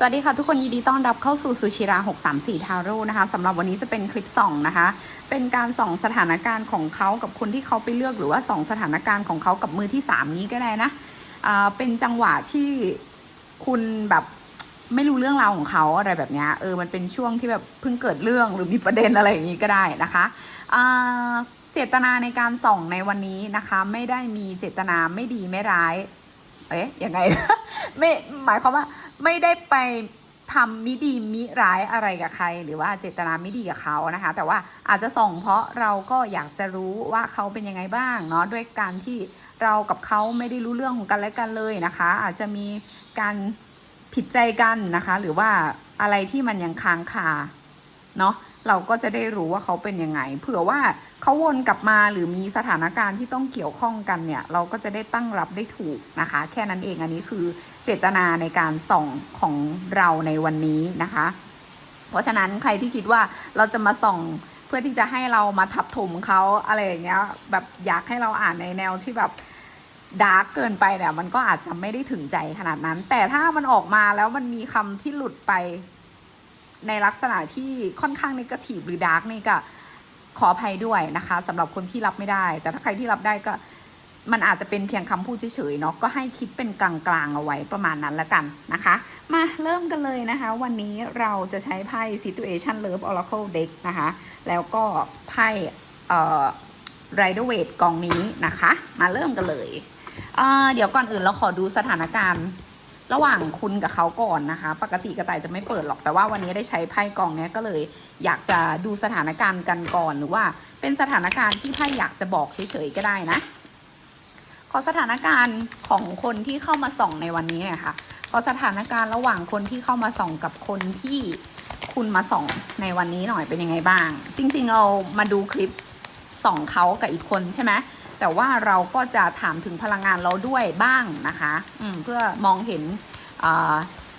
สวัสดีค่ะทุกคนยินดีต้อนรับเข้าสู่สุชิรา 634 ทาโร่นะคะสำหรับวันนี้จะเป็นคลิปส่องนะคะ เป็นการส่องสถานการณ์ของเขากับคนที่เขาไปเลือกหรือว่าส่องสถานการณ์ของเขากับมือที่ 3 นี้ก็ได้นะอ่าเป็นจังหวะที่คุณแบบไม่รู้เรื่องราวของเขาอะไรแบบนี้เออมันเป็นช่วงที่แบบเพิ่งเกิดเรื่องหรือมีประเด็นอะไรอย่างนี้ก็ได้นะคะอ่าเจตนาในการส่องในวันนี้นะคะ ไม่ได้มีเจตนาไม่ดีไม่ร้าย เอ๊ะยังไง ไม่หมายความว่า ไม่ได้ไปทำมิดีมิร้ายอะไรกับใคร หรือว่าเจตนาไม่ดีกับเขานะคะ แต่ว่าอาจจะส่งเพราะเราก็อยากจะรู้ว่าเขาเป็นยังไงบ้างเนาะด้วยการที่เรากับเขาไม่ได้รู้เรื่องของกันและกันเลยนะคะ อาจจะมีการผิดใจกันนะคะ หรือว่าอะไรที่มันยังค้างคาเนาะ เราก็จะได้รู้ว่าเขาเป็นยังไง เผื่อว่าเขาวนกลับมาหรือมีสถานการณ์ที่ต้องเกี่ยวข้องกันเนี่ย เราก็จะได้ตั้งรับได้ถูกนะคะ แค่นั้นเองอันนี้คือเจตนาในการส่องของเราในวันนี้นะคะ เพราะฉะนั้นใครที่คิดว่าเราจะมาส่องเพื่อที่จะให้เรามาทับถมเขาอะไรอย่างเงี้ยแบบอยากให้เราอ่านในแนวที่แบบดาร์กเกินไปเนี่ยมันก็อาจจะไม่ได้ถึงใจขนาดนั้น แต่ถ้ามันออกมาแล้วมันมีคำที่หลุดไป ในลักษณะที่ค่อนข้างนกาทีฟหรือดาร์กนี่ก็ขออภัยด้วยนะคะสำหรับคนที่รับไม่ได้ แต่ถ้าใครที่รับได้ก็มันอาจจะเป็นเพียงคำพูดเฉยๆเนาะก็ให้คิดเป็นกลางๆเอาไว้ประมาณนั้นละกันนะคะ มาเริ่มกันเลยนะคะ วันนี้เราจะใช้ไพ่ Situation Love Oracle Deck นะคะ แล้วก็ไพ่เอ่อ Rider w a i t กองนี้นะคะ มาเริ่มกันเลยเเดี๋ยวก่อนอื่นเราขอดูสถานการณ์ ระหว่างคุณกับเขาก่อนนะคะ ปกติกระต่ายจะไม่เปิดหรอกแต่ว่าวันนี้ได้ใช้ไพ่กองเนี้ยก็เลยอยากจะดูสถานการณ์กันก่อน หรือว่าเป็นสถานการณ์ที่ไพ่อยากจะบอกเฉยๆก็ได้นะขอสถานการณ์ของคนที่เข้ามาส่องในวันนี้เนี่ยค่ะขอสถานการณ์ระหว่างคนที่เข้ามาส่องกับคนที่คุณมาส่องในวันนี้หน่อยเป็นยังไงบ้าง จริง ๆ เรามาดูคลิปส่องเขากับอีกคนใช่ไหม แต่ว่าเราก็จะถามถึงพลังงานเราด้วยบ้างนะคะอืเพื่อมองเห็น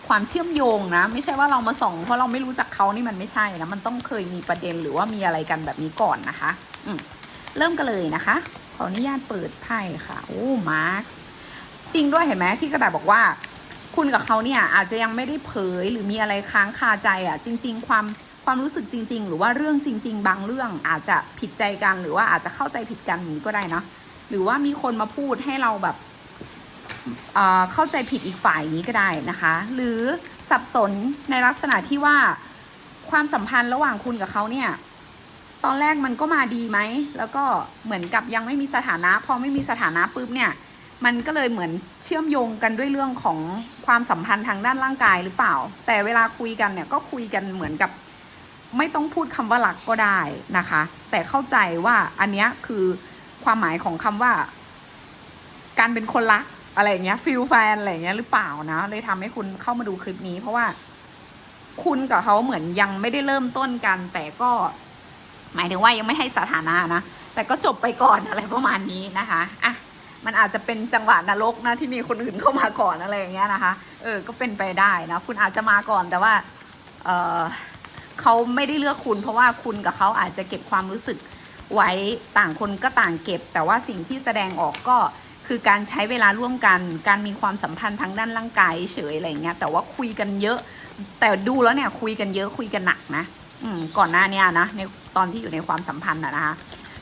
ความเชื่อมโยงนะ ไม่ใช่ว่าเรามาส่องเพราะเราไม่รู้จักเขานี่มันไม่ใช่นะมันต้องเคยมีประเด็นหรือว่ามีอะไรกันแบบนี้ก่อนนะคะอืเริ่มกันเลยนะคะขออนุญาตเปิดไพ่ค่ะโอ้มาร์คจริงด้วยเห็นไหมที่กระดาษบอกว่า คุณกับเขาเนี่ยอาจจะยังไม่ได้เผยหรือมีอะไรค้างคาใจอะ จริง ๆ ความ ความรู้สึกจริง ๆ หรือว่าเรื่องจริง ๆ บางเรื่องอาจจะผิดใจกัน หรือว่าอาจจะเข้าใจผิดกันนี้ก็ได้เนาะหรือว่ามีคนมาพูดให้เราแบบเเข้าใจผิดอีกฝ่ายนี้ก็ได้นะคะ หรือสับสนในลักษณะที่ว่าความสัมพันธ์ระหว่างคุณกับเขาเนี่ยตอนแรกมันก็มาดีไหม แล้วก็เหมือนกับยังไม่มีสถานะ พอไม่มีสถานะปุ๊บเนี่ย มันก็เลยเหมือนเชื่อมโยงกันด้วยเรื่องของความสัมพันธ์ทางด้านร่างกายหรือเปล่า แต่เวลาคุยกันเนี่ยก็คุยกันเหมือนกับ ไม่ต้องพูดคำว่ารักก็ได้นะคะ แต่เข้าใจว่าอันเนี้ยคือความหมายของคำว่า การเป็นคนรักอะไรเงี้ยฟิลแฟนอะไรเงี้ยหรือเปล่านะ เลยทำให้คุณเข้ามาดูคลิปนี้ เพราะว่าคุณกับเขาเหมือนยังไม่ได้เริ่มต้นกัน แต่ก็ หมายถึงว่ายังไม่ให้สถานะนะ แต่ก็จบไปก่อนอะไรประมาณนี้นะคะอะมันอาจจะเป็นจังหวะนรกนะที่มีคนอื่นเข้ามาก่อนอะไรอย่างเงี้ยนะคะ เออ ก็เป็นไปได้นะ คุณอาจจะมาก่อนแต่ว่า เออ เขาไม่ได้เลือกคุณ เพราะว่าคุณกับเขาอาจจะเก็บความรู้สึกไว้ต่างคนก็ต่างเก็บ แต่ว่าสิ่งที่แสดงออกก็คือการใช้เวลาร่วมกัน การมีความสัมพันธ์ทางด้านร่างกายเฉยอะไรเงี้ยแต่ว่าคุยกันเยอะ แต่ดูแล้วเนี่ยคุยกันเยอะคุยกันหนักนะอืมก่อนหน้านี้นะในตอนที่อยู่ในความสัมพันธ์นะคะ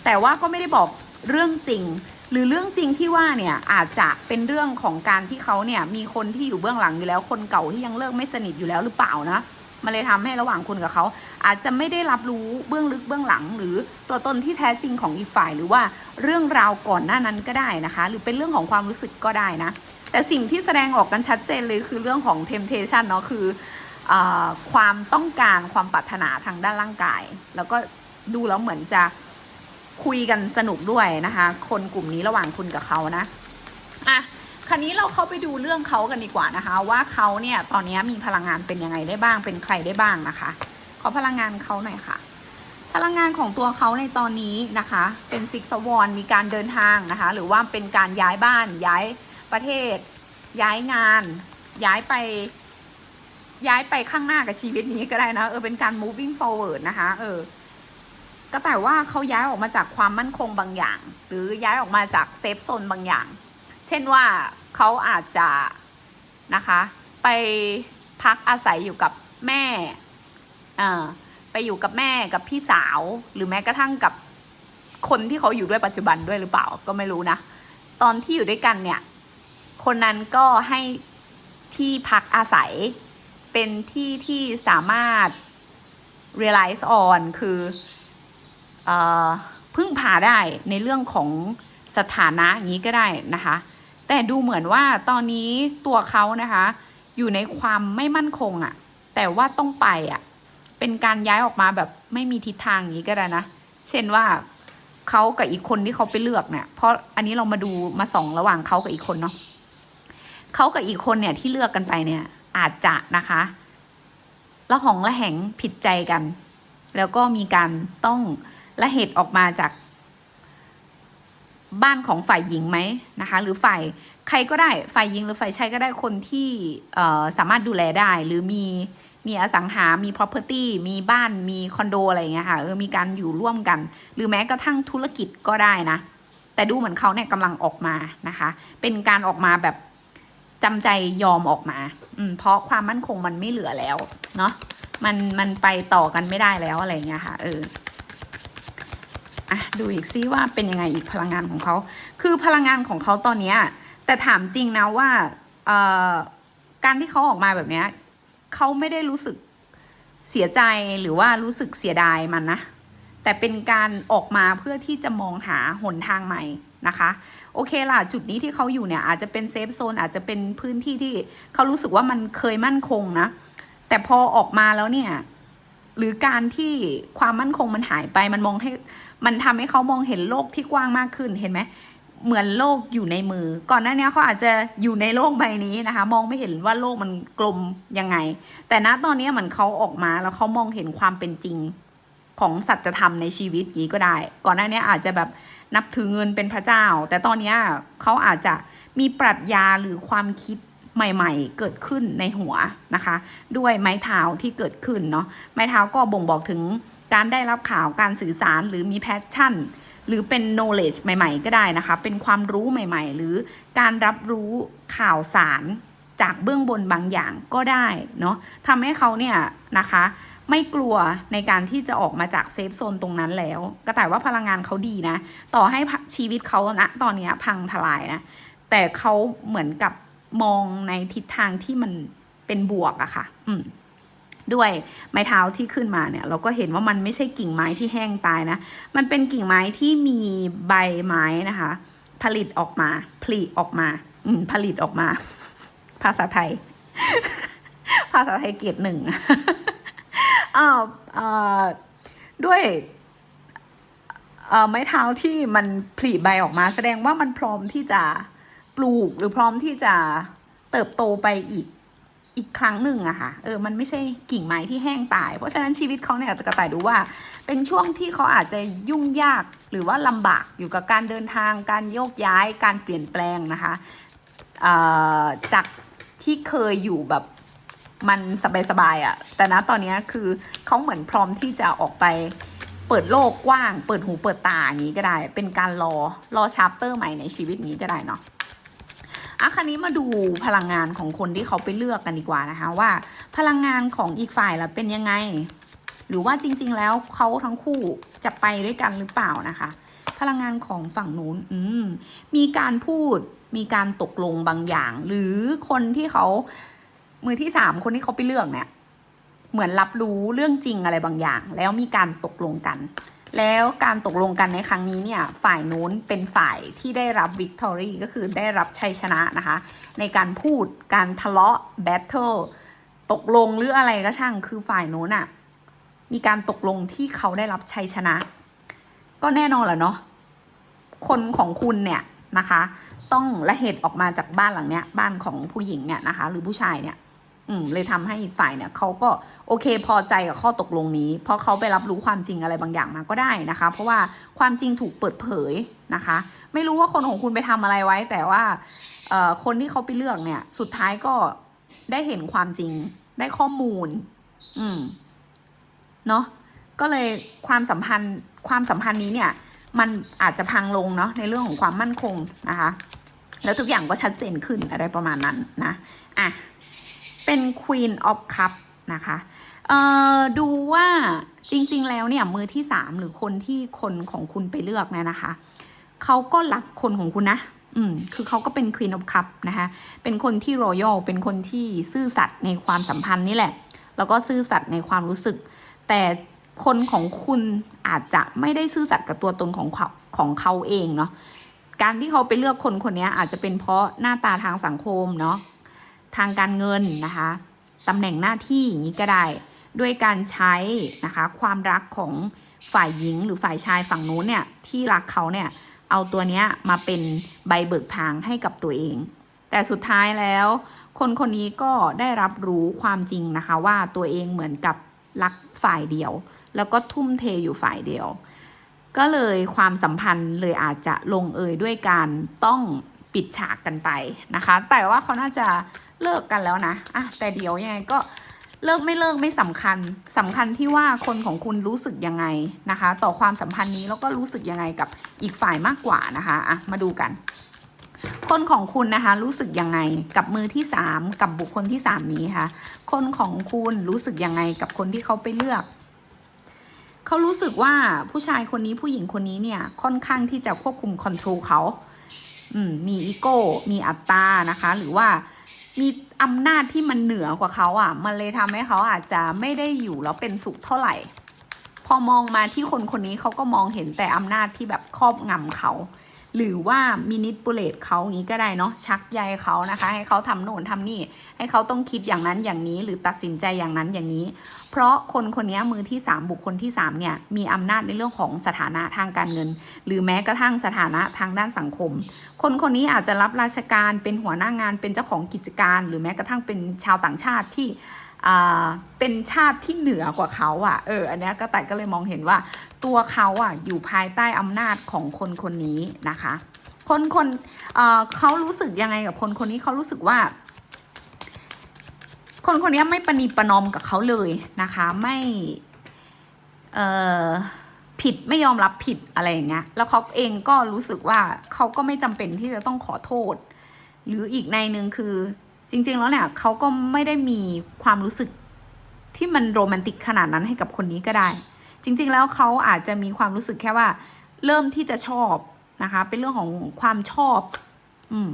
แต่ว่าก็ไม่ได้บอกเรื่องจริง หรือเรื่องจริงที่ว่าเนี่ยอาจจะเป็นเรื่องของการที่เขาเนี่ยมีคนที่อยู่เบื้องหลังอยู่แล้วคนเก่าที่ยังเลิกไม่สนิทอยู่แล้วหรือเปล่านะ มันเลยทำให้ระหว่างคุณกับเขา อาจจะไม่ได้รับรู้เบื้องลึกเบื้องหลัง หรือตัวตนที่แท้จริงของอีกฝ่าย หรือว่าเรื่องราวก่อนหน้านั้นก็ได้นะคะ หรือเป็นเรื่องของความรู้สึกก็ได้นะ แต่สิ่งที่แสดงออกกันชัดเจนเลยคือเรื่องของ temptation เนาะคืออความต้องการความปรารถนาทางด้านร่างกาย แล้วก็ดูแล้วเหมือนจะคุยกันสนุกด้วยนะคะ คนกลุ่มนี้ระหว่างคุณกับเขานะอะ คราวนี้เราเข้าไปดูเรื่องเขากันดีกว่านะคะ ว่าเขาเนี่ยตอนนี้มีพลังงานเป็นยังไงได้บ้าง เป็นใครได้บ้างนะคะ ขอพลังงานเขาหน่อยค่ะ พลังงานของตัวเขาในตอนนี้นะคะ เป็นซิกซวอนมีการเดินทางนะคะ หรือว่าเป็นการย้ายบ้าน ย้ายประเทศ ย้ายงาน ย้ายไป ย้ายไปข้างหน้ากับชีวิตนี้ก็ได้นะเออเป็นการ moving forward นะคะ เออก็แต่ว่าเขาย้ายออกมาจากความมั่นคงบางอย่าง หรือย้ายออกมาจากเซฟโซนบางอย่าง เช่นว่าเขาอาจจะนะคะไปพักอาศัยอยู่กับแม่ไปอยู่กับแม่กับพี่สาว หรือแม้กระทั่งกับคนที่เขาอยู่ด้วยปัจจุบันด้วยหรือเปล่าก็ไม่รู้นะ ตอนที่อยู่ด้วยกันเนี่ย คนนั้นก็ให้ที่พักอาศัยเป็นที่ที่สามารถ realize on คือเออพึ่งพาได้ในเรื่องของสถานะอย่างนี้ก็ได้นะคะ แต่ดูเหมือนว่าตอนนี้ตัวเขานะคะ อยู่ในความไม่มั่นคงอะ่ะ แต่ว่าต้องไปอะ่ะ เป็นการย้ายออกมาแบบไม่มีทิศทางอย่างนี้ก็ได้นะ เช่นว่าเขากับอีกคนที่เขาไปเลือกเนี่ย เพราะอันนี้เรามาดูมาส่องระหว่างเขากับอีกคนเนาะเขากับอีกคนเนี่ยที่เลือกกันไปเนี่ย อาจจะนะคะละหองละแหงผิดใจกัน แล้วก็มีการต้องละเหตุออกมาจาก บ้านของฝ่ายหญิงไหมนะคะ หรือฝ่ายใครก็ได้ฝ่ายหญิงหรือฝ่ายชายก็ได้คนที่สามารถดูแลได้ หรือมีมีอสังหา มี property มีบ้าน มีคอนโดอะไรอย่างเงี้ยค่ะ เออ มีการอยู่ร่วมกัน หรือแม้กระทั่งธุรกิจก็ได้นะ แต่ดูเหมือนเขาเนี่ยกำลังออกมานะคะ เป็นการออกมาแบบจำใจยอมออกมา อืม เพราะความมั่นคงมันไม่เหลือแล้ว เนาะ มัน มันไปต่อกันไม่ได้แล้วอะไรอย่างเงี้ยค่ะ เออ อะดูอีกซิว่าเป็นยังไงอีกพลังงานของเขา คือพลังงานของเขาตอนเนี้ยแต่ถามจริงนะว่าเอ่อการที่เขาออกมาแบบเนี้ยเขาไม่ได้รู้สึกเสียใจหรือว่ารู้สึกเสียดายมันนะ แต่เป็นการออกมาเพื่อที่จะมองหาหนทางใหม่นะคะ โอเคล่ะ จุดนี้ที่เขาอยู่เนี่ย อาจจะเป็นเซฟโซนอาจจะเป็นพื้นที่ที่เขารู้สึกว่ามันเคยมั่นคงนะ แต่พอออกมาแล้วเนี่ย หรือการที่ความมั่นคงมันหายไปมันมองให้ มันทำให้เขามองเห็นโลกที่กว้างมากขึ้นเห็นไหมเหมือนโลกอยู่ในมือ ก่อนหน้านี้เขาอาจจะอยู่ในโลกใบนี้นะคะ มองไม่เห็นว่าโลกมันกลมยังไง แต่ณตอนนี้เหมือนเขาออกมาแล้วเขามองเห็นความเป็นจริงของสัจธรรมในชีวิตนี้ก็ได้ ก่อนหน้านี้อาจจะแบบนับถือเงินเป็นพระเจ้า แต่ตอนนี้เขาอาจจะมีปรัชญาหรือความคิดใหม่ๆ เกิดขึ้นในหัวนะคะ ด้วยไม้เท้าที่เกิดขึ้นเนาะไม้เท้าก็บ่งบอกถึง การได้รับข่าวการสื่อสารหรือมีแพชชั่น หรือเป็น knowledge ใหม่ๆ ก็ได้นะคะ เป็นความรู้ใหม่ๆ หรือการรับรู้ข่าวสารจากเบื้องบนบางอย่างก็ได้เนาะทำให้เขาเนี่ยนะคะ ไม่กลัวในการที่จะออกมาจากเซฟโซนตรงนั้นแล้ว ก็แต่ว่าพลังงานเขาดีนะ ต่อให้ชีวิตเขาณตอนนี้พังทลายนะ แต่เขาเหมือนกับมองในทิศทางที่มันเป็นบวกอะค่ะ อืม ด้วยไม้เท้าที่ขึ้นมาเนี่ย เราก็เห็นว่ามันไม่ใช่กิ่งไม้ที่แห้งตายนะ มันเป็นกิ่งไม้ที่มีใบไม้นะคะ ผลิตออกมาผลิออกมาอืมผลิตออกมา ภาษาไทย ภาษาไทยเกียรติหนึ่งอ้าวด้วยไม้เท้าที่มันผลิใบออกมา แสดงว่ามันพร้อมที่จะปลูกหรือพร้อมที่จะเติบโตไปอีก อีกครั้งหนึ่งอะค่ะ เออ มันไม่ใช่กิ่งไม้ที่แห้งตาย เพราะฉะนั้นชีวิตเขาเนี่ยกระต่ายดูว่า เป็นช่วงที่เขาอาจจะยุ่งยากหรือว่าลำบากอยู่กับการเดินทาง การโยกย้าย การเปลี่ยนแปลงนะคะออจากที่เคยอยู่แบบมันสบายๆอะแต่นะตอนนี้คือเขาเหมือนพร้อมที่จะออกไปเปิดโลกกว้าง เปิดหูเปิดตาอย่างนี้ก็ได้ เป็นการรอรอชาร์ปเตอร์ใหม่ในชีวิตนี้ก็ได้เนาะ อะคันนี้มาดูพลังงานของคนที่เขาไปเลือกกันดีกว่านะคะว่า พลังงานของอีกฝ่ายละเป็นยังไง หรือว่าจริง ๆ แล้วเขาทั้งคู่จะไปด้วยกันหรือเปล่านะคะ พลังงานของฝั่งนู้นอืมมีการพูดมีการตกลงบางอย่าง หรือคนที่เขามือที่สามคนที่เขาไปเลือกเนี่ยเหมือนรับรู้เรื่องจริงอะไรบางอย่าง แล้วมีการตกลงกัน แล้วการตกลงกันในครั้งนี้เนี่ยฝ่ายนู้นเป็นฝ่ายที่ได้รับวิกตอรี่ก็คือได้รับชัยชนะนะคะ ในการพูดการทะเลาะแบทเทิลตกลงหรืออะไรก็ช่างคือฝ่ายนู้นอะมีการตกลงที่เขาได้รับชัยชนะ ก็แน่นอนแหละเนาะคนของคุณเนี่ยนะคะ ต้องละเหตุออกมาจากบ้านหลังเนี้ยบ้านของผู้หญิงเนี่ยนะคะ หรือผู้ชายเนี่ย อืมเลยทำให้อีกฝ่ายเนี่ยเขาก็โอเคพอใจกับข้อตกลงนี้ เพราะเขาไปรับรู้ความจริงอะไรบางอย่างมาก็ได้นะคะ เพราะว่าความจริงถูกเปิดเผยนะคะ ไม่รู้ว่าคนของคุณไปทำอะไรไว้ แต่ว่าเอ่อคนที่เขาไปเลือกเนี่ย สุดท้ายก็ได้เห็นความจริงได้ข้อมูล อืมเนาะก็เลยความสัมพันธ์ความสัมพันธ์นี้เนี่ย มันอาจจะพังลงเนาะในเรื่องของความมั่นคงนะคะ แล้วทุกอย่างก็ชัดเจนขึ้นอะไรประมาณนั้นนะอะ เป็น Queen of Cup นะคะเอ่อดูว่าจริงๆแล้วเนี่ยมือที่สามหรือคนที่คนของคุณไปเลือกเนี่ยนะคะเขาก็รักคนของคุณนะอืมคือเขาก็เป็น Queen of Cup นะคะเป็นคนที่ Royal เป็นคนที่ซื่อสัตย์ในความสัมพันธ์นี่แหละ แล้วก็ซื่อสัตย์ในความรู้สึก แต่คนของคุณอาจจะไม่ได้ซื่อสัตย์กับตัวตนของเขาของเขาเองเนาะการที่เขาไปเลือกคนคนนี้อาจจะเป็นเพราะหน้าตาทางสังคมเนาะ ทางการเงินนะคะตำแหน่งหน้าที่อย่างนี้ก็ได้ ด้วยการใช้นะคะความรักของฝ่ายหญิงหรือฝ่ายชายฝั่งนู้นเนี่ยที่รักเขาเนี่ยเอาตัวเนี้ยมาเป็นใบเบิกทางให้กับตัวเอง แต่สุดท้ายแล้ว คนคนนี้ก็ได้รับรู้ความจริงนะคะว่าตัวเองเหมือนกับรักฝ่ายเดียว แล้วก็ทุ่มเทอยู่ฝ่ายเดียว ก็เลยความสัมพันธ์เลยอาจจะลงเอยด้วยการต้อง ปิดฉากกันไปนะคะ แต่ว่าเขาน่าจะเลิกกันแล้วนะอะแต่เดี๋ยวยังไงก็เลิกไม่เลิกไม่สำคัญสำคัญที่ว่าคนของคุณรู้สึกยังไงนะคะ ต่อความสัมพันธ์นี้แล้วก็รู้สึกยังไงกับอีกฝ่ายมากกว่านะคะอะมาดูกัน คนของคุณนะคะ รู้สึกยังไงกับมือที่สามกับบุคคลที่สามนี้คะคนของคุณรู้สึกยังไงกับคนที่เขาไปเลือกเขารู้สึกว่าผู้ชายคนนี้ผู้หญิงคนนี้เนี่ยค่อนข้างที่จะควบคุมคอนโทรลเขา อืมมีอีโก้ มีอัตตานะคะ หรือว่ามีอำนาจที่มันเหนือกว่าเขาอะ มันเลยทำให้เขาอาจจะไม่ได้อยู่แล้วเป็นสุขเท่าไหร่ พอมองมาที่คนคนนี้เขาก็มองเห็นแต่อำนาจที่แบบครอบงำเขา หรือว่ามินิปูเลตเขาอย่างนี้ก็ได้เนาะชักใยเขานะคะ ให้เขาทำโน่นทำนี่ ให้เขาต้องคิดอย่างนั้นอย่างนี้ หรือตัดสินใจอย่างนั้นอย่างนี้ เพราะคนคนนี้มือที่สามบุคคลที่สามเนี่ยมีอำนาจในเรื่องของสถานะทางการเงิน หรือแม้กระทั่งสถานะทางด้านสังคม คนคนนี้อาจจะรับราชการเป็นหัวหน้างานเป็นเจ้าของกิจการ หรือแม้กระทั่งเป็นชาวต่างชาติที่อ่าเป็นชาติที่เหนือกว่าเขาอะ่ะ เออ อันนี้ก็แต่ก็เลยมองเห็นว่า ตัวเขาอะอยู่ภายใต้อำนาจของคนคนนี้นะคะ คนคนเเขารู้สึกยังไงกับคนคนนี้เขารู้สึกว่า คนคนนี้ไม่ประนีประนอมกับเขาเลยนะคะ ไม่เอ่อผิดไม่ยอมรับผิดอะไรอย่างเงี้ย แล้วเขาเองก็รู้สึกว่าเขาก็ไม่จำเป็นที่จะต้องขอโทษ หรืออีกในหนึ่งคือ จริง ๆ แล้วเนี่ยเขาก็ไม่ได้มีความรู้สึกที่มันโรแมนติกขนาดนั้นให้กับคนนี้ก็ได้ จริง ๆ แล้วเขาอาจจะมีความรู้สึกแค่ว่า เริ่มที่จะชอบนะคะ เป็นเรื่องของความชอบ อืม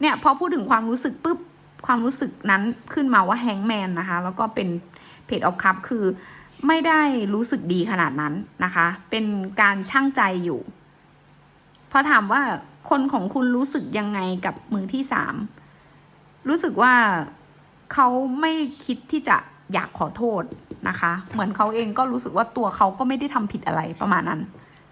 เนี่ยพอพูดถึงความรู้สึกปุ๊บความรู้สึกนั้นขึ้นมาว่าแฮงแมนนะคะ แล้วก็เป็นเพจออฟคัพคือไม่ได้รู้สึกดีขนาดนั้นนะคะ เป็นการช่างใจอยู่พอถามว่าคนของคุณรู้สึกยังไงกับมือที่สามรู้สึกว่าเขาไม่คิดที่จะอยากขอโทษ นะคะ เหมือนเขาเองก็รู้สึกว่าตัวเขาก็ไม่ได้ทำผิดอะไรประมาณนั้น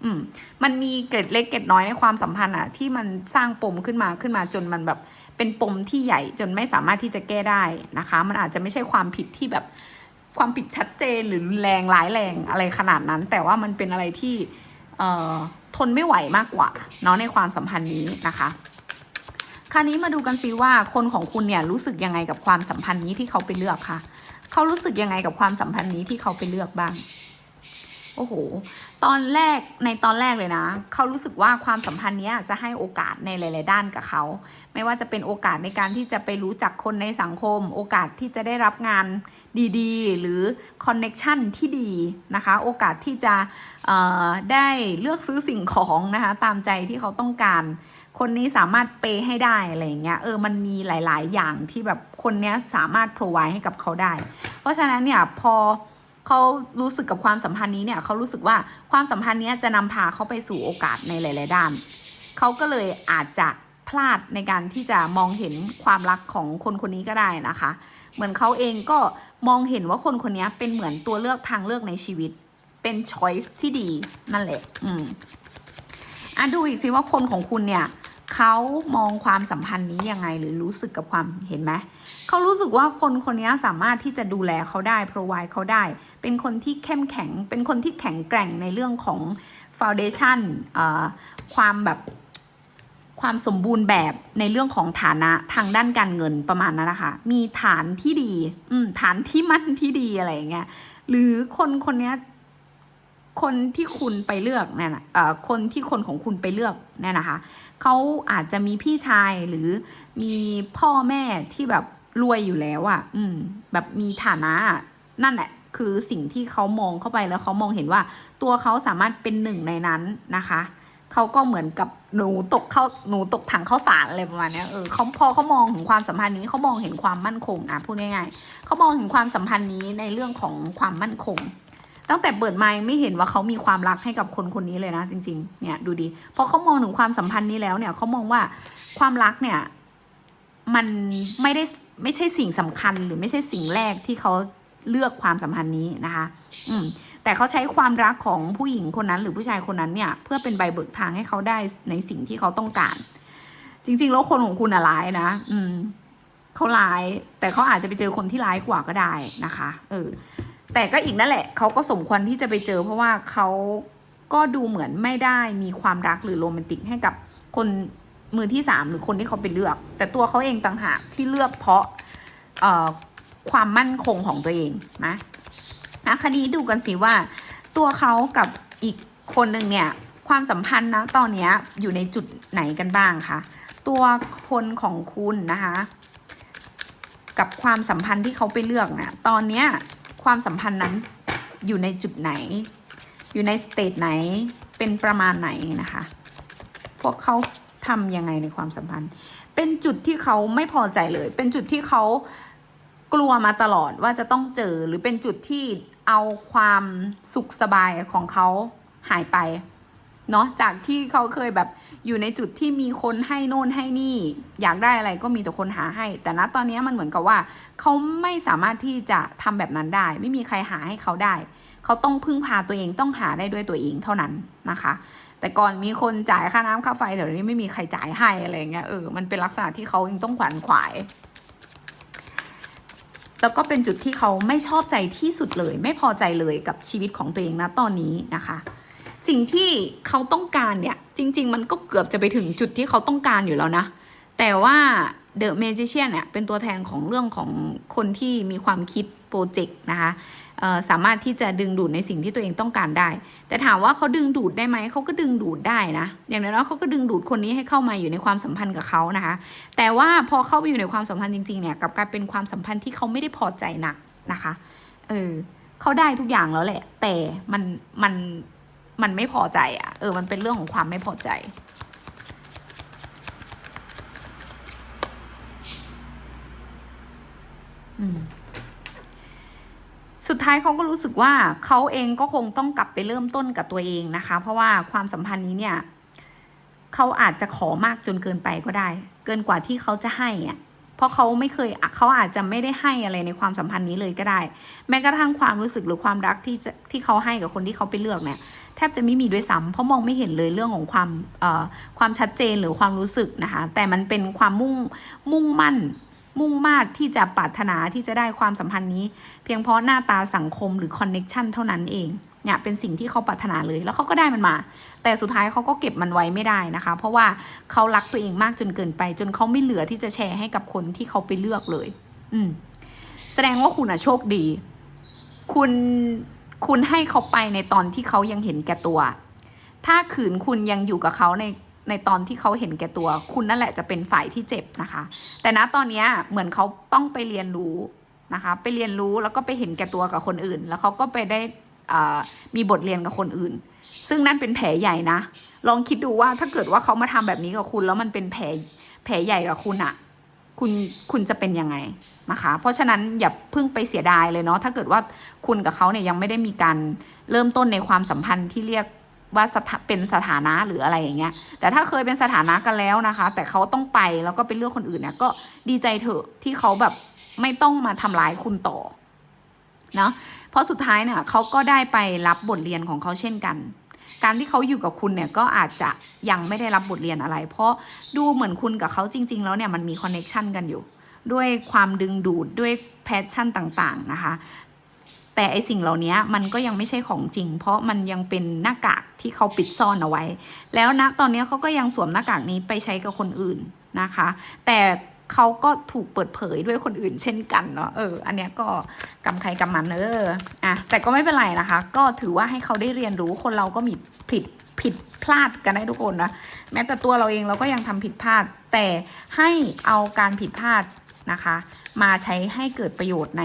อืมมันมีเกร็ดเล็กเกร็ดน้อยในความสัมพันธ์อะที่มันสร้างปมขึ้นมาขึ้นมาจนมันแบบเป็นปมที่ใหญ่จนไม่สามารถที่จะแก้ได้นะคะ มันอาจจะไม่ใช่ความผิดที่แบบความผิดชัดเจนหรือรุนแรงร้ายแรงอะไรขนาดนั้น แต่ว่ามันเป็นอะไรที่เอ่อทนไม่ไหวมากกว่าเนาะในความสัมพันธ์นี้นะคะ คราวนี้มาดูกันซิว่าคนของคุณเนี่ยรู้สึกยังไงกับความสัมพันธ์นี้ที่เขาไปเลือกค่ะ เขารู้สึกยังไงกับความสัมพันธ์นี้ที่เขาไปเลือกบ้าง โอ้โห ตอนแรกในตอนแรกเลยนะ เขารู้สึกว่าความสัมพันธ์เนี้ยจะให้โอกาสในหลาย ๆ ด้านกับเขา ไม่ว่าจะเป็นโอกาสในการที่จะไปรู้จักคนในสังคม โอกาสที่จะได้รับงานดีๆ หรือคอนเน็ชันที่ดีนะคะ โอกาสที่จะได้เลือกซื้อสิ่งของนะคะ ตามใจที่เขาต้องการ คนนี้สามารถเปย์ให้ได้อะไรอย่างเงี้ยเออมันมีหลาย ๆ อย่างที่แบบคนเนี้ยสามารถ provide ให้กับเขาได้ เพราะฉะนั้นเนี่ยพอเขารู้สึกกับความสัมพันธ์นี้เนี่ยเขารู้สึกว่าความสัมพันธ์นี้จะนำพาเขาไปสู่โอกาสในหลาย ๆ ด้าน เขาก็เลยอาจจะพลาดในการที่จะมองเห็นความรักของคนคนนี้ก็ได้นะคะ เหมือนเขาเองก็มองเห็นว่าคนคนนี้เป็นเหมือนตัวเลือกทางเลือกในชีวิต เป็น choice ที่ดีนั่นแหละ อืมอะดูอีกสิว่าคนของคุณเนี่ย เขามองความสัมพันธ์นี้ยังไงหรือรู้สึกกับความเห็นไหมเขารู้สึกว่าคนคนนี้สามารถที่จะดูแลเขาได้ p r o v i d เขาได้ เป็นคนที่เข้มแข็ง เป็นคนที่แข็งแกร่งในเรื่องของ foundation ความแบบความสมบูรณ์แบบในเรื่องของฐานะทางด้านการเงินประมาณนั้นนะคะ มีฐานที่ดี อืมฐานที่มั่นที่ดีอะไรอย่างเงี้ย หรือคนคนนี้คนที่คุณไปเลือกเนี่ยนะคนที่คนของคุณไปเลือกเนี่ยนะคะ เขาอาจจะมีพี่ชายหรือมีพ่อแม่ที่แบบรวยอยู่แล้วอะ่ะ อืม แบบมีฐานะนั่นแหละ คือสิ่งที่เขามองเข้าไปแล้วเขามองเห็นว่า ตัวเขาสามารถเป็นหนึ่งในนั้นนะคะเขาก็เหมือนกับหนูตกเข้าหนูตกถังข้าวสารอะไรประมาณนี้เออเขาพอเขามองถึงความสัมพันธ์นี้เขามองเห็นความมั่นคงอะพูดง่ายๆเขามองเห็นความสัมพันธ์นี้ในเรื่องของความมั่นคง ตั้งแต่เปิดไมค์ไม่เห็นว่าเขามีความรักให้กับคนคนนี้เลยนะ จริง ๆ เนี่ยดูดีพอเขามองถึงความสัมพันธ์นี้แล้วเนี่ยเขามองว่าความรักเนี่ย มันไม่ได้ไม่ใช่สิ่งสำคัญหรือไม่ใช่สิ่งแรกที่เขาเลือกความสัมพันธ์นี้นะคะ อืมแต่เขาใช้ความรักของผู้หญิงคนนั้น หรือผู้ชายคนนั้นเนี่ย เพื่อเป็นใบเบิกทางให้เขาได้ในสิ่งที่เขาต้องการ จริง ๆ แล้วคนของคุณอะร้ายนะ อืมเขาร้าย แต่เขาอาจจะไปเจอคนที่ร้ายกว่าก็ได้นะคะ เออ แต่ก็อีกนั่นแหละเขาก็สมควรที่จะไปเจอ เพราะว่าเขาก็ดูเหมือนไม่ได้มีความรักหรือโรแมนติกให้กับคนมือที่สามหรือคนที่เขาไปเลือก แต่ตัวเขาเองต่างหากที่เลือกเพราะเอ่อความมั่นคงของตัวเองนะนะคดีดูกันสิว่า ตัวเขากับอีกคนหนึ่งเนี่ยความสัมพันธ์นะตอนนี้อยู่ในจุดไหนกันบ้างคะตัวคนของคุณนะคะ กับความสัมพันธ์ที่เขาไปเลือกนะตอนเนี้ย ความสัมพันธ์นั้นอยู่ในจุดไหน อยู่ในสเตจไหนเป็นประมาณไหนนะคะ พวกเขาทำยังไงในความสัมพันธ์ เป็นจุดที่เขาไม่พอใจเลย เป็นจุดที่เขากลัวมาตลอดว่าจะต้องเจอหรือเป็นจุดที่เอาความสุขสบายของเขาหายไป เนาะจากที่เขาเคยแบบอยู่ในจุดที่มีคนให้โน่นให้นี่ อยากได้อะไรก็มีแต่คนหาให้ แต่ณตอนนี้มันเหมือนกับว่า เขาไม่สามารถที่จะทำแบบนั้นได้ ไม่มีใครหาให้เขาได้ เขาต้องพึ่งพาตัวเองต้องหาได้ด้วยตัวเองเท่านั้นนะคะ แต่ก่อนมีคนจ่ายค่าน้ำค่าไฟแต่เดี๋ยวนี้ไม่มีใครจ่ายให้อะไรเงี้ยเออมันเป็นลักษณะที่เขายังต้องขวัญขวายแล้วก็เป็นจุดที่เขาไม่ชอบใจที่สุดเลย ไม่พอใจเลยกับชีวิตของตัวเองนะตอนนี้นะคะ สิ่งที่เขาต้องการเนี่ย จริง ๆ มันก็เกือบจะไปถึงจุดที่เขาต้องการอยู่แล้วนะ แต่ว่า The Magician เนี่ยเป็นตัวแทนของเรื่องของคนที่มีความคิดโปรเจกต์นะคะสามารถที่จะดึงดูดในสิ่งที่ตัวเองต้องการได้ แต่ถามว่าเขาดึงดูดได้ไหม เขาก็ดึงดูดได้นะ อย่างน้อยๆเขาก็ดึงดูดคนนี้ให้เข้ามาอยู่ในความสัมพันธ์กับเขานะคะ แต่ว่าพอเข้าไปอยู่ในความสัมพันธ์จริงๆเนี่ยกับกายเป็นความสัมพันธ์ที่เขาไม่ได้พอใจหนักนะคะ เออเขาได้ทุกอย่างแล้วแหละ แต่มันมัน มันไม่พอใจอะ่ะ เออ มันเป็นเรื่องของความไม่พอใจ อืมสุดท้ายเขาก็รู้สึกว่าเขาเองก็คงต้องกลับไปเริ่มต้นกับตัวเองนะคะ เพราะว่าความสัมพันธ์นี้เนี่ยเขาอาจจะขอมากจนเกินไปก็ได้ เกินกว่าที่เขาจะให้อะ เพราะเขาไม่เคยเขาอาจจะไม่ได้ให้อะไรในความสัมพันธ์นี้เลยก็ได้ แม้กระทั่งความรู้สึกหรือความรักที่จะที่เขาให้กับคนที่เขาไปเลือกเนี่ยแทบจะไม่มีด้วยซ้ำเพราะมองไม่เห็นเลยเรื่องของความความชัดเจนหรือความรู้สึกนะคะแต่มันเป็นความมุ่งมุ่งมั่นมุ่งมาดที่จะปรารถนาที่จะได้ความสัมพันธ์นี้ เพียงเพราะหน้าตาสังคมหรือคอนเน็ชันเท่านั้นเอง เนี่ยเป็นสิ่งที่เขาปรารถนาเลยแล้วเขาก็ได้มันมา แต่สุดท้ายเขาก็เก็บมันไว้ไม่ได้นะคะ เพราะว่าเขารักตัวเองมากจนเกินไป จนเขาไม่เหลือที่จะแชร์ให้กับคนที่เขาไปเลือกเลย อืม แสดงว่าคุณอะโชคดี คุณคุณให้เขาไปในตอนที่เขายังเห็นแก่ตัว ถ้าขืนคุณยังอยู่กับเขาในในตอนที่เขาเห็นแก่ตัว คุณนั่นแหละจะเป็นฝ่ายที่เจ็บนะคะ แต่ณตอนเนี้ยเหมือนเขาต้องไปเรียนรู้นะคะ ไปเรียนรู้แล้วก็ไปเห็นแก่ตัวกับคนอื่น แล้วเขาก็ไปได้ มีบทเรียนกับคนอื่น ซึ่งนั่นเป็นแผลใหญ่นะ ลองคิดดูว่าถ้าเกิดว่าเขามาทำแบบนี้กับคุณ แล้วมันเป็นแผลแผลใหญ่กับคุณอะคุณคุณจะเป็นยังไงนะคะ เพราะฉะนั้นอย่าเพิ่งไปเสียดายเลยเนาะถ้าเกิดว่าคุณกับเขาเนี่ยยังไม่ได้มีการเริ่มต้นในความสัมพันธ์ที่เรียกว่าเป็นสถานะหรืออะไรอย่างเงี้ย แต่ถ้าเคยเป็นสถานะกันแล้วนะคะ แต่เขาต้องไปแล้วก็ไปเลือกคนอื่นเนี่ยก็ดีใจเถอะที่เขาแบบไม่ต้องมาทำร้ายคุณต่อเนาะ เพราะสุดท้ายเนี่ยเขาก็ได้ไปรับบทเรียนของเขาเช่นกัน การที่เขาอยู่กับคุณเนี่ยก็อาจจะยังไม่ได้รับบทเรียนอะไร เพราะดูเหมือนคุณกับเขาจริง ๆ แล้วเนี่ยมันมีคอนเน็ชันกันอยู่ ด้วยความดึงดูดด้วยแพชชั่นต่างๆนะคะแต่ไอสิ่งเหล่านี้มันก็ยังไม่ใช่ของจริง เพราะมันยังเป็นหน้ากากที่เขาปิดซ่อนเอาไว้ แล้วนะตอนนี้เขาก็ยังสวมหน้ากากนี้ไปใช้กับคนอื่นนะคะ แต่ เขาก็ถูกเปิดเผยด้วยคนอื่นเช่นกันเนาะเออ อันเนี้ยก็กำใครกำมันเอออะแต่ก็ไม่เป็นไรนะคะ ก็ถือว่าให้เขาได้เรียนรู้คนเราก็มีผิดผิดพลาดกันได้ทุกคนนะแม้แต่ตัวเราเองเราก็ยังทำผิดพลาด แต่ให้เอาการผิดพลาดนะคะ มาใช้ให้เกิดประโยชน์ใน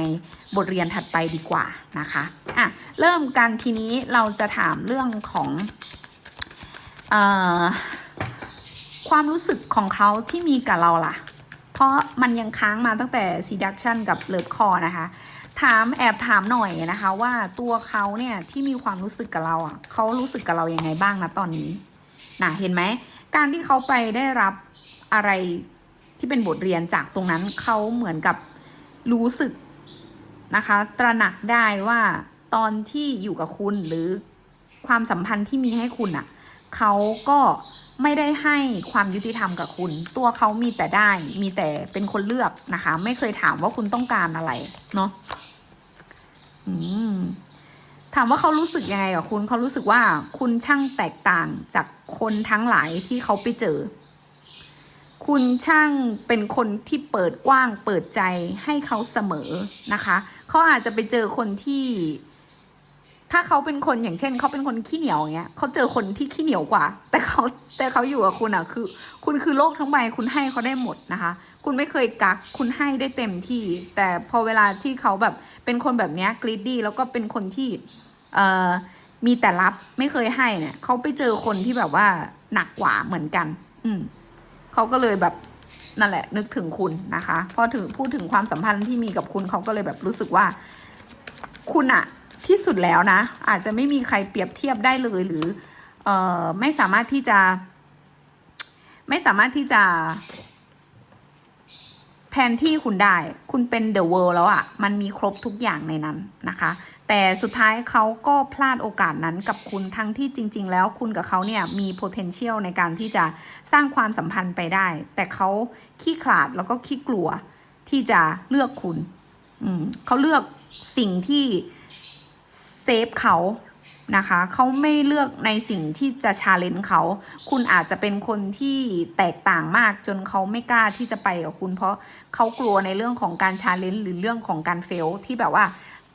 บทเรียนถัดไปดีกว่านะคะอะเริ่มกันทีนี้เราจะถามเรื่องของออความรู้สึกของเขาที่มีกับเราล่ะ เพราะมันยังค้างมาตั้งแต่ seduction กับ love core นะคะ ถามแอบถามหน่อยนะคะ ว่าตัวเขาเนี่ยที่มีความรู้สึกกับเราอะเขารู้สึกกับเรายังไงบ้างนะตอนนี้นะเห็นไหม การที่เขาไปได้รับอะไรที่เป็นบทเรียนจากตรงนั้นเขาเหมือนกับรู้สึกนะคะ ตระหนักได้ว่าตอนที่อยู่กับคุณหรือความสัมพันธ์ที่มีให้คุณอะ เขาก็ไม่ได้ให้ความยุติธรรมกับคุณ ตัวเขามีแต่ได้ มีแต่เป็นคนเลือกนะคะ ไม่เคยถามว่าคุณต้องการอะไร เนาะถามว่าเขารู้สึกยังไงกับคุณ เขารู้สึกว่าคุณช่างแตกต่างจากคนทั้งหลายที่เขาไปเจอ คุณช่างเป็นคนที่เปิดกว้างเปิดใจให้เขาเสมอนะคะ เขาอาจจะไปเจอคนที่ ถ้าเขาเป็นคนอย่างเช่นเขาเป็นคนขี้เหนียวอย่างเงี้ยเขาเจอคนที่ขี้เหนียวกว่า แต่เขาแต่เขาอยู่กับคุณอะคือ คุณคือโลกทั้งใบคุณให้เขาได้หมดนะคะ คุณไม่เคยกักคุณให้ได้เต็มที่ แต่พอเวลาที่เขาแบบเป็นคนแบบเนี้ยกรีดดี้แล้วก็เป็นคนที่เอ่อมีแต่รับไม่เคยให้เนี่ยเขาไปเจอคนที่แบบว่าหนักกว่าเหมือนกัน อืมเขาก็เลยแบบนั่นแหละ นึกถึงคุณนะคะ พอถึงพูดถึงความสัมพันธ์ที่มีกับคุณเขาก็เลยแบบรู้สึกว่า คุณอะ ที่สุดแล้วนะ อาจจะไม่มีใครเปรียบเทียบได้เลยหรือเอ่อไม่สามารถที่จะ ไม่สามารถที่จะแทนที่คุณได้ คุณเป็นเดอะเวิลด์แล้วอะ่ะ มันมีครบทุกอย่างในนั้นนะคะ แต่สุดท้ายเขาก็พลาดโอกาสนั้นกับคุณทั้งที่จริง ๆ แล้วคุณกับเขาเนี่ยมี potential ในการที่จะสร้างความสัมพันธ์ไปได้ แต่เขาขี้ขลาดแล้วก็ขี้กลัวที่จะเลือกคุณ อืมเขาเลือกสิ่งที่ เซฟเขานะคะเขาไม่เลือกในสิ่งที่จะชาเลนจ์เขา คุณอาจจะเป็นคนที่แตกต่างมากจนเขาไม่กล้าที่จะไปกับคุณ เพราะเขากลัวในเรื่องของการชาเลนจ์หรือเรื่องของการเฟลที่แบบว่า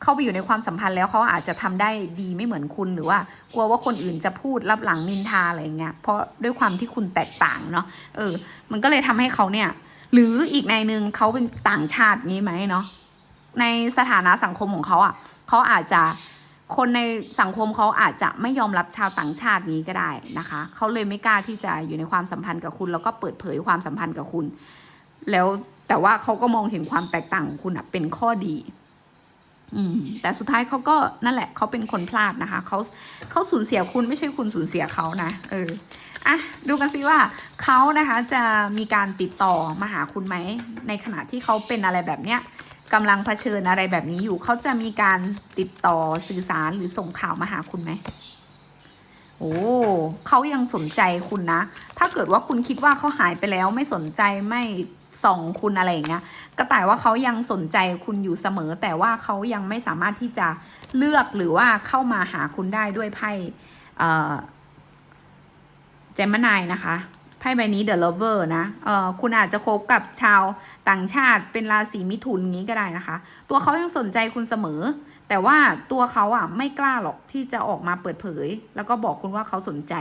เข้าไปอยู่ในความสัมพันธ์แล้วเขาอาจจะทำได้ดีไม่เหมือนคุณหรือว่า กลัวว่าคนอื่นจะพูดรับหลังนินทาอะไรเงี้ยเพราะด้วยความที่คุณแตกต่างเนาะเออ มันก็เลยทำให้เขาเนี่ย หรืออีกในหนึ่งเขาเป็นต่างชาตินี้ไหมเนาะในสถานะสังคมของเขาอะเขาอาจจะ คนในสังคมเขาอาจจะไม่ยอมรับชาวต่างชาตินี้ก็ได้นะคะ เขาเลยไม่กล้าที่จะอยู่ในความสัมพันธ์กับคุณ แล้วก็เปิดเผยความสัมพันธ์กับคุณ แล้วแต่ว่าเขาก็มองเห็นความแตกต่างของคุณอะเป็นข้อดี อืม แต่สุดท้ายเขาก็นั่นแหละเขาเป็นคนพลาดนะคะเขาเขาสูญเสียคุณไม่ใช่คุณสูญเสียเขานะเอออะดูกันสิว่าเขานะคะจะมีการติดต่อมาหาคุณไหมในขณะที่เขาเป็นอะไรแบบเนี้ย กำลังเผชิญอะไรแบบนี้อยู่ เขาจะมีการติดต่อสื่อสารหรือส่งข่าวมาหาคุณไหมโอ้เขายังสนใจคุณนะ ถ้าเกิดว่าคุณคิดว่าเขาหายไปแล้วไม่สนใจไม่ส่องคุณอะไรอย่างเงี้ยก็ต่ว่าเขายังสนใจคุณอยู่เสมอ แต่ว่าเขายังไม่สามารถที่จะเลือกหรือว่าเข้ามาหาคุณได้ด้วยไพ่เจมนายนะคะ ไพ่ใบนี้ The Lover นะเออคุณอาจจะคบกับชาวต่างชาติเป็นราศีมิถุนนี้ก็ได้นะคะ ตัวเขายังสนใจคุณเสมอ แต่ว่าตัวเขาอะไม่กล้าหรอกที่จะออกมาเปิดเผย แล้วก็บอกคุณว่าเขาสนใจ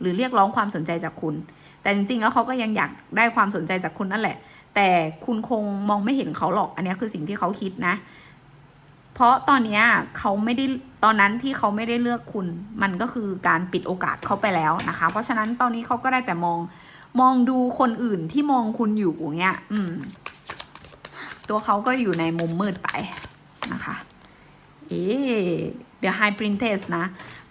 หรือเรียกร้องความสนใจจากคุณ แต่จริงๆ แล้วเขาก็ยังอยากได้ความสนใจจากคุณนั่นแหละ แต่คุณคงมองไม่เห็นเขาหรอก อันนี้คือสิ่งที่เขาคิดนะ เพราะตอนนี้เขาไม่ได้ตอนนั้นที่เขาไม่ได้เลือกคุณ มันก็คือการปิดโอกาสเขาไปแล้วนะคะ เพราะฉะนั้นตอนนี้เขาก็ได้แต่มองมองดูคนอื่นที่มองคุณอยู่อย่างเงี้ย อืม ตัวเขาก็อยู่ในมุมมืดไปนะคะ เอ๊เดี๋ยว High Princess นะ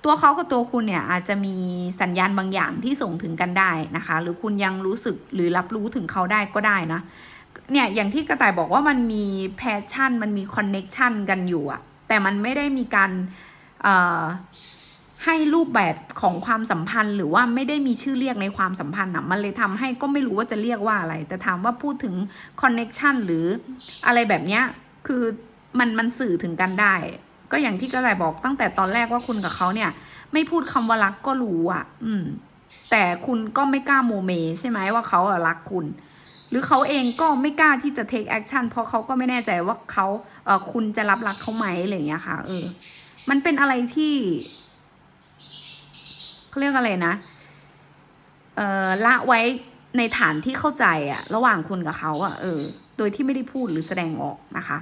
ตัวเขากับตัวคุณเนี่ยอาจจะมีสัญญาณบางอย่างที่ส่งถึงกันได้นะคะ หรือคุณยังรู้สึกหรือรับรู้ถึงเขาได้ก็ได้นะ เนี่ยอย่างที่กระต่ายบอกว่ามันมีแพชชั่น มันมีคอนเน็ชันกันอยู่อะแต่มันไม่ได้มีการให้รูปแบบของความสัมพันธ์ หรือว่าไม่ได้มีชื่อเรียกในความสัมพันธ์อะมันเลยทำให้ก็ไม่รู้ว่าจะเรียกว่าอะไร แต่ถามว่าพูดถึงคอนเน็ชันหรืออะไรแบบเนี้ยคือมันมันสื่อถึงกันได้ ก็อย่างที่กระต่ายบอกตั้งแต่ตอนแรกว่าคุณกับเขาเนี่ย ไม่พูดคำว่ารักก็รู้อะอืม แต่คุณก็ไม่กล้าโมเมใช่ไหมว่าเขาอะรักคุณ หรือเขาเองก็ไม่กล้าที่จะ take action เพราะเขาก็ไม่แน่ใจว่าเขาเออคุณจะรับรักเขาไหมอะไรอย่างเงี้ยค่ะ เออ มันเป็นอะไรที่เขาเรียกอะไรนะ เออละไว้ในฐานที่เข้าใจอะระหว่างคุณกับเขาอะเออ โดยที่ไม่ได้พูดหรือแสดงออกนะคะ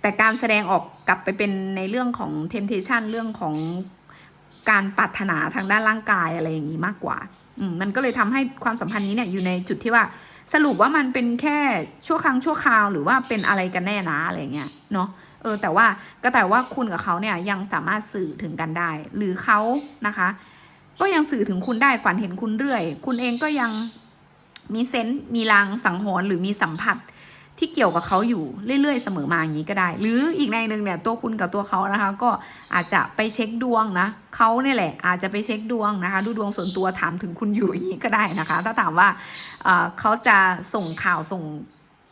แต่การแสดงออกกลับไปเป็นในเรื่องของ temptation เรื่องของการปรารถนาทางด้านร่างกายอะไรอย่างนี้มากกว่า อืมมันก็เลยทำให้ความสัมพันธ์นี้เนี่ยอยู่ในจุดที่ว่า สรุปว่ามันเป็นแค่ชั่วครั้งชั่วคราวหรือว่าเป็นอะไรกันแน่นะอะไรเงี้ยเนาะเออแต่ว่าก็แต่ว่าคุณกับเขาเนี่ยยังสามารถสื่อถึงกันได้ หรือเขานะคะ ก็ยังสื่อถึงคุณได้ฝันเห็นคุณเรื่อย คุณเองก็ยังมีเซนต์มีลางสังหรณ์หรือมีสัมผัส ที่เกี่ยวกับเขาอยู่เรื่อยๆเสมอมาอย่างนี้ก็ได้ หรืออีกในหนึ่งเนี่ยตัวคุณกับตัวเขานะคะ ก็อาจจะไปเช็คดวงนะเขาเนี่ยแหละอาจจะไปเช็คดวงนะคะ ดูดวงส่วนตัวถามถึงคุณอยู่อย่างนี้ก็ได้นะคะ ถ้าถามว่าเขาจะส่งข่าวส่ง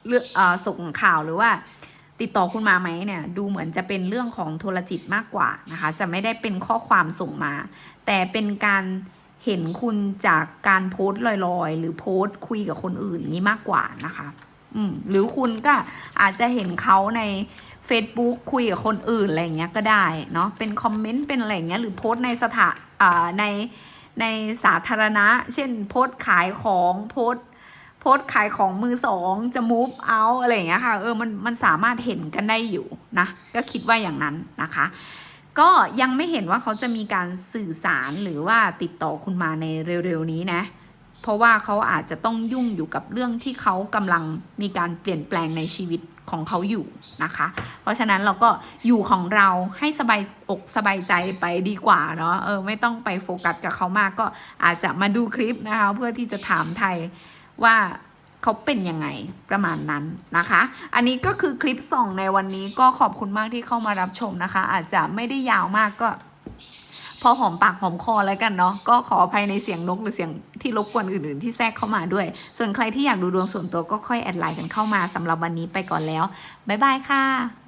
เรื่องส่งข่าวหรือว่าติดต่อคุณมาไหมเนี่ยดูเหมือนจะเป็นเรื่องของโทรจิตมากกว่านะคะ จะไม่ได้เป็นข้อความส่งมา แต่เป็นการเห็นคุณจากการโพสต์ลอยๆ หรือโพสต์คุยกับคนอื่นนี้มากกว่านะคะ หรือคุณก็อาจจะเห็นเขาใน Facebook คุยกับคนอื่นอะไรเงี้ยก็ได้เนาะเป็นคอมเมนต์เป็นอะไรเงี้ยหรือโพสต์ในสถาอ่าในในสาธารณะ เช่นโพสต์ขายของโพสโพสขายของมือสองจะ move out อะไรอย่างเงี้ยค่ะเออมันมันสามารถเห็นกันได้อยู่นะก็คิดว่าอย่างนั้นนะคะ ก็ยังไม่เห็นว่าเขาจะมีการสื่อสารหรือว่าติดต่อคุณมาในเร็วๆนี้นะ เพราะว่าเขาอาจจะต้องยุ่งอยู่กับเรื่องที่เขากำลังมีการเปลี่ยนแปลงในชีวิตของเขาอยู่นะคะ เพราะฉะนั้นเราก็อยู่ของเราให้สบายอกสบายใจไปดีกว่าเนาะเออไม่ต้องไปโฟกัสกับเขามากก็อาจจะมาดูคลิปนะคะ เพื่อที่จะถามไทยว่าเขาเป็นยังไงประมาณนั้นนะคะ อันนี้ก็คือคลิปส่องในวันนี้ก็ขอบคุณมากที่เข้ามารับชมนะคะ อาจจะไม่ได้ยาวมากก็ พอหอมปากหอมคอแล้วกันเนาะก็ขออภัยในเสียงนกหรือเสียงที่รบกวนอื่น ๆ ที่แทรกเข้ามาด้วย ส่วนใครที่อยากดูดวงส่วนตัวก็ค่อยแอดไลน์กันเข้ามาสำหรับวันนี้ไปก่อนแล้วบ๊ายบายค่ะ